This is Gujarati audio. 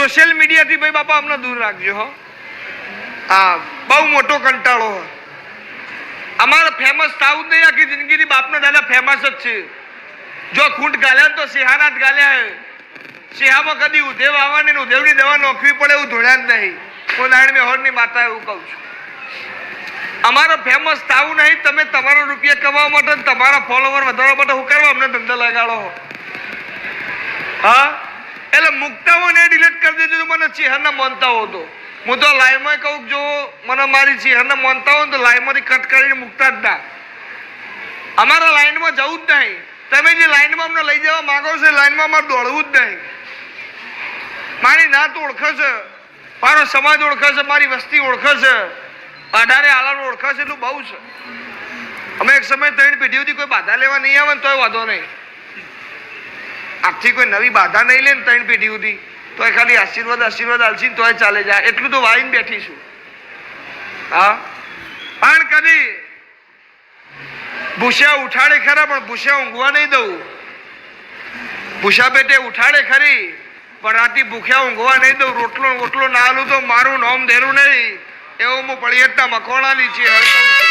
સોશિયલ મીડિયાથી ભાઈ બાપા અમને દૂર રાખજો, હો. હા બહુ મોટો કંટાળો, હો. અમારે ફેમસ થવું નહીં આખી જિંદગીની બાપનો દાદા ફેમસ જ છે. જો ખૂંટ ગાલ્યા તો સિંહાના જ ગાલ્યા સિંહામાં કદી ઉધેવ આવવાની ઉધેવની દવા નોખવી પડે એવું ધોળ્યા જ નહીં. હું નારાયણ મેહોરની માતા એવું કહું છું. અમારો ફેમસ થવું નહીં, તમે તમારો રૂપિયા કમાવા માટે તમારા ફોલોવર વધારવા માટે હું કરવા અમને ધંધો લગાડો હા? એટલે મુકતાઓ ને ડિલીટ કરી દેજો મને ચિહરના માનતા હો તો હું તો લાઈવમાં કહું જો મને મારી ચિહરના માનતા હોય તો લાઈવમાંથી કટ કરીને મૂકતા જ ના. અમારા લાઈનમાં જવું જ નહીં. તમે જે લાઈનમાં અમને લઈ જવા માંગો છો, એ લાઈનમાં અમારે દોડવું જ નહીં. મારી નાત ઓળખે છે, મારો સમાજ ઓળખે છે, મારી વસ્તી ઓળખે છે. અઢારે આલાનું ઓળખે છે, એટલું બહુ છે. અમે એક સમય ત્રણ પેઢી સુધી કોઈ બાધા લેવા નહીં આવે ને તોય વાંધો નહીં. આજથી કોઈ નવી બાધા નહીં લે ને ત્રણ પેઢી સુધી. તોય ખાલી આશીર્વાદ આશીર્વાદ આલસી તોય ચાલે જાય. એટલું તો વાઈને બેઠીશું હા? પણ કદી ભૂસ્યા ઉઠાડે ખરા, પણ ભૂસ્યા ઊંઘવા નહીં દઉં. ભૂસા પેટે ઉઠાડે ખરી, પણ રાતે ભૂખ્યા ઊંઘવા નહીં દઉં. રોટલો રોટલો ના આલું તો મારું નોમ ધેરું નહીં. એવું હું પળિયતના મકોણાની છે હર કહું છું.